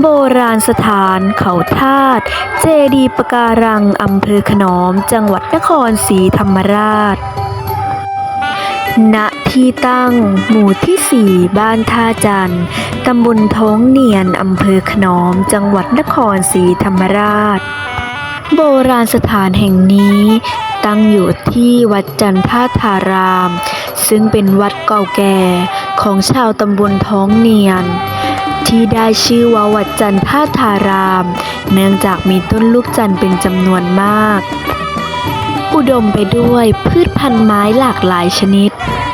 โบราณสถานเขาธาตุเจดีปะการังอำเภอขนอมจังหวัดนครศรีธรรมราช ณ ที่ตั้ง หมู่ที่4บ้านท่าจันทร์ตำบลท้องเนียนอำเภอขนอมจังหวัดนครศรีธรรมราช โบราณสถานแห่งนี้ตั้งอยู่ที่วัดจันทธาราม ซึ่งเป็นวัดเก่าแก่ของชาวตำบลท้องเนียน ที่ได้ชื่อว่าวัดจันทธาราม เนื่องจากมีต้นลูกจันทร์เป็นจำนวนมาก อุดมไปด้วยพืชพันธุ์ไม้หลากหลายชนิด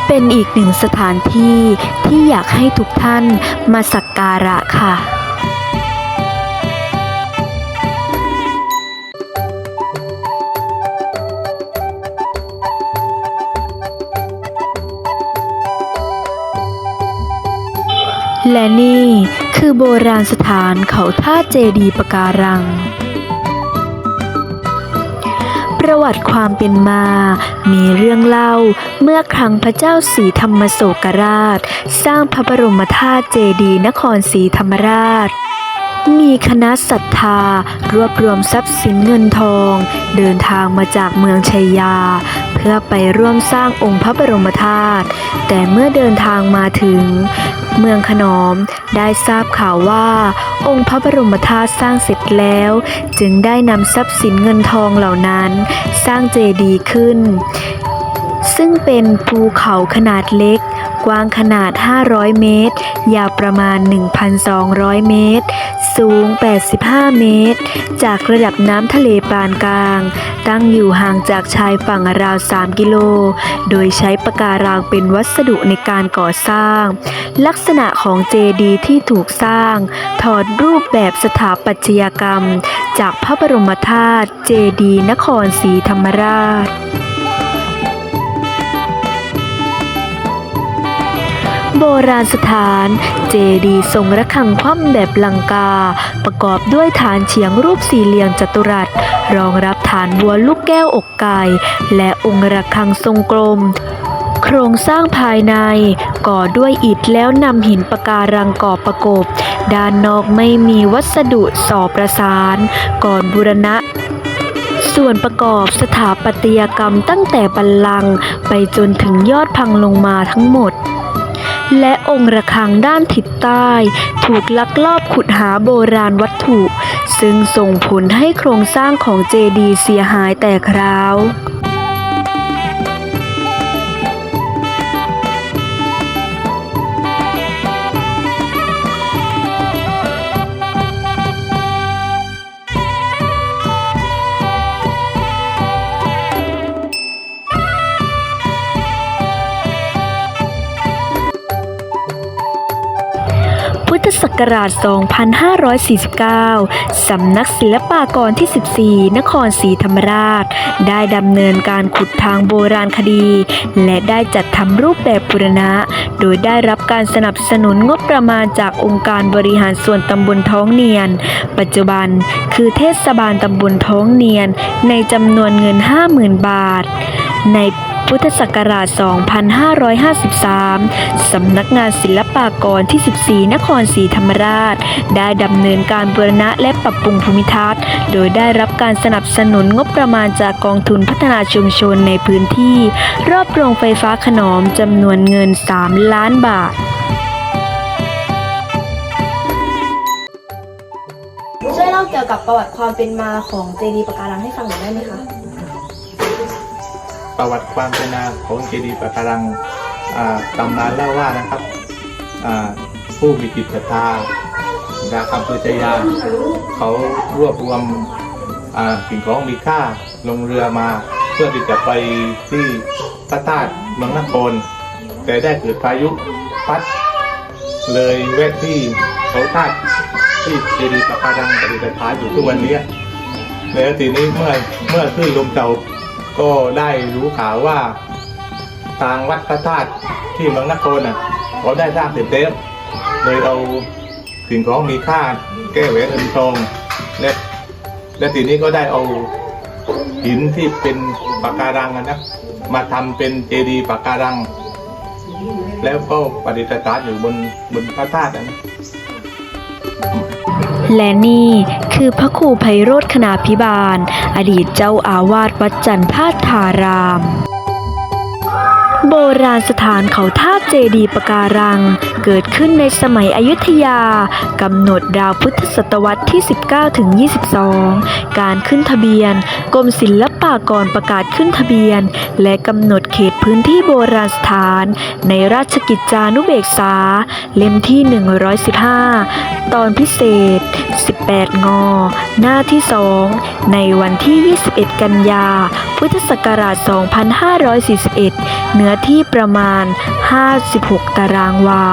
เป็นอีกหนึ่งสถานที่ที่อยากให้ทุกท่านมาสักการะค่ะ และนี่คือโบราณสถานเขาท่าเจดีปะการัง ประวัติความเป็นมา มีเรื่องเล่าเมื่อครั้งพระเจ้าศรีธรรมโศกราช สร้างพระบรมธาตุเจดีนครศรีธรรมราช มีคณะศรัทธารวบรวมทรัพย์สินเงินทอง เดินทางมาจากเมืองชัยยา พื่อไปร่วมสร้างองค์พระบรมธาตุ แต่เมื่อเดินทางมาถึง เมืองขนอมได้ทราบข่าวว่า องค์พระบรมธาตุสร้างเสร็จแล้ว จึงได้นำทรัพย์สินเงินทองเหล่านั้น สร้างเจดีย์ขึ้น ซึ่งเป็นภูเขาขนาดเล็ก กว้างขนาด 500 เมตร ยาวประมาณ 1,200 เมตร สูง 85 เมตร จากระดับน้ำทะเลปานกลาง ตั้งอยู่ห่างจากชายฝั่งราว 3 กิโล โดยใช้ปะการังเป็นวัสดุในการก่อสร้าง ลักษณะของเจดีย์ที่ถูกสร้าง ถอดรูปแบบสถาปัตยกรรม จากพระบรมธาตุเจดีย์นครศรีธรรมราช โบราณสถาน เจดีทรงระฆังคว่ำแบบลังกา ประกอบด้วยฐานเฉียงรูปสี่เหลี่ยมจัตุรัส รองรับฐานบัวลูกแก้วอกไก่ และองค์ระฆังทรงกลมโครงสร้างภายในก่อด้วยอิฐแล้วนำหินปะการังก่อประกบ ด้านนอกไม่มีวัสดุสอประสาน ก่อนบูรณะ ส่วนประกอบสถาปัตยกรรมตั้งแต่บัลลังก์ไปจนถึงยอดพังลงมาทั้งหมด และองค์ระฆังด้านทิศใต้ ถูกลักลอบขุดหาโบราณวัตถุ ซึ่งส่งผลให้โครงสร้างของเจดีย์เสียหายแตกร้าว กราช 2549 สำนักศิลปากรที่ 14 นครศรีธรรมราช ได้ดำเนินการขุดทางโบราณคดี และได้จัดทำรูปแบบบุรณะ โดยได้รับการสนับสนุนงบประมาณจากองค์การบริหารส่วนตำบลท้องเนียน ปัจจุบันคือเทศบาลตำบลท้องเนียน ในจำนวนเงิน 50,000 บาท ในพุทธศักราช 2553 สำนักงานศิลปากรที่ 14 นครศรีธรรมราช ได้ดำเนินการบูรณะและปรับปรุงภูมิทัศน์ โดยได้รับการสนับสนุนงบประมาณจากกองทุนพัฒนาชุมชนในพื้นที่ รอบโรงไฟฟ้าขนอมจำนวนเงิน 3 ล้านบาทช่วยเล่าเกี่ยวกับประวัติความเป็นมาของเจดีย์ปะการังให้ฟังหน่อยได้ไหมคะ ประวัติความเป็นมาของเจดีย์ปะการังตำนานเล่าว่านะครับผู้มีจิตศรัทธาดาคำปุจยาเขารวบรวมสิ่งของมีค่าลงเรือมา เพื่อที่จะไปที่พระธาตุเมืองนครแต่ได้เกิดพายุพัดเลยแวะที่เขาธาตุที่เจดีย์ปะการังปฏิสถานอยู่ทุกวันนี้แล้วทีนี้เมื่อเมื่อขึ้นลมเจ้า ก็ได้รู้ข่าวว่าทางวัดพระธาตุที่เมืองนครน่ะเขาได้สร้างเสร็จแล้วเลยเอาสิ่งของมีค่าแก้วแหวนเงินทองและและทีนี้ก็ได้เอาหินที่เป็นปะการังนะมาทำเป็นเจดีย์ปะการัง แล้วก็ประดิษฐานอยู่บนบนพระธาตุนะ และนี่คือพระครูไพโรธคณาพิบาล อดีตเจ้าอาวาสวัดจันทาธาราม โบราณสถานเขาท่าเจดีปการัง เกิดขึ้นในสมัยอยุธยากำหนดราวพุทธศตวรรษที่ 19ถึง22 การขึ้นทะเบียนกรมศิลปากรประกาศขึ้นทะเบียน และกำหนดเขตพื้นที่โบราณสถาน ในราชกิจจานุเบกษา เล่มที่ 115 ตอนพิเศษ 18 ง หน้าที่ 2 ในวันที่ 21 กันยา พุทธศักราช 2541 เนื้อที่ประมาณ 56 ตารางวา